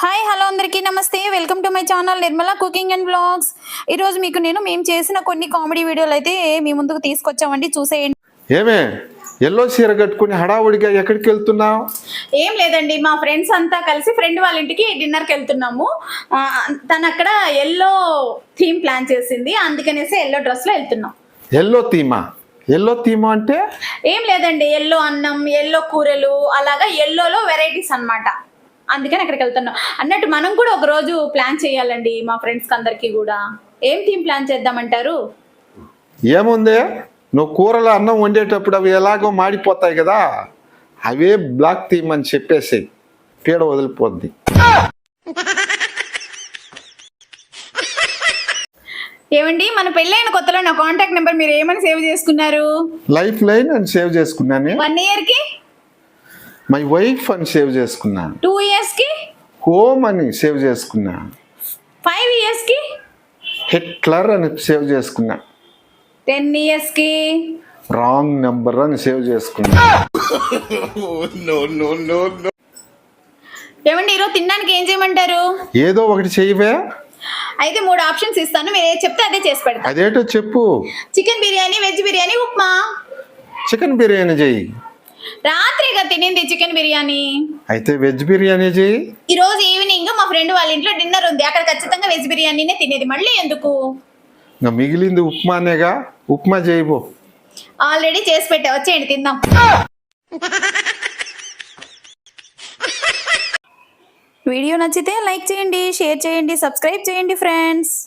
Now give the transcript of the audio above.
Hi hello అందరికీ నమస్తే. Welcome to my channel Nirmala cooking and blogs ఈరోజు మీకు నేను మేము చేసిన కొన్ని కామెడీ వీడియోలు అయితే మీ ముందుకు తీసుకొచ్చామండి. చూసేయండి. ఏమే? ఎల్లో చీర కట్టుకుని హడావుడిగా ఎక్కడికి వెళ్తున్నావు? ఏం లేదండి. మా ఫ్రెండ్స్ అంతా కలిసి ఫ్రెండ్ వాళ్ళ ఇంటికి డిన్నర్కి వెళ్తున్నాము. తను అక్కడ ఎల్లో థీమ్ ప్లాన్ చేసింది. అందుకనేసి ఎల్లో డ్రెస్లో వెళ్తున్నాం. ఎల్లో తీమా ఎల్లో తీమా అంటే? ఏం లేదండి. ఎల్లో అన్నం ఎల్లో కూరలు అలాగా ఎల్లోలో వెరైటీస్ అన్నమాట. అందుకని అక్కడికి వెళ్తున్నాం. అన్నట్టు మనం కూడా ఒక రోజు ప్లాన్ చేయాలండి మా ఫ్రెండ్స్కి అందరికీ కూడా. ఏం థీమ్ ప్లాన్ చేద్దామంటారు? ఏముంది? నువ్వు కూరలో అన్నం వండేటప్పుడు అవి ఎలాగో మాడిపోతాయి కదా అవే బ్లాక్ థీమ్ అని చెప్పేసి పీడ వదిలిపోద్ది. ఏమండి? మన పెళ్ళైన కొత్తలో నా కాంటాక్ట్ నెంబర్ మీరు ఏమని సేవ్ చేసుకున్నారు? లైఫ్ లైన్ అని సేవ్ చేసుకున్నాను. వన్ ఇయర్కి? మై వైఫ్ అని సేవ్ చేసుకున్నాను టూ ఇయర్స్కి? హోమ్ అని సేవ్ చేసుకున్నా. ఫైవ్ ఇయర్స్కి? హిట్లర్ అని సేవ్ చేసుకున్నా. టెన్ ఇయర్స్కి? రాంగ్ నెంబర్ అని సేవ్ చేసుకున్నా. ఏమండి ఈరోజు తినడానికి ఏం చేయమంటారు? ఏదో ఒకటి చెయ్యవే అయితే మూడు ఆప్షన్స్ ఇస్తాను మీరు ఏది చెప్తే అదే చేసి పెడతాను అదేటో చెప్పు. Chicken biryani veg biryani upma. Chicken biryani చెయ్యి. రాత్రిగా తినింది చికెన్ బిర్యానీ. అయితే వెజ్ బిర్యానీ ఈ రోజు ఈవినింగ్ మా ఫ్రెండ్ వాళ్ళ ఇంట్లో డిన్నర్ ఉంది. అక్కడ ఖచ్చితంగా వెజ్ బిర్యానీనే తినేది. మళ్ళీ ఎందుకు? ఇంకా మిగిలింది ఉప్మానేగా. ఉప్మా చేయబో ఆల్రెడీ చేసి పెట్టా. వచ్చేయండి తిందాం. వీడియో నచ్చితే లైక్ చేయండి షేర్ చేయండి సబ్స్క్రైబ్ చేయండి ఫ్రెండ్స్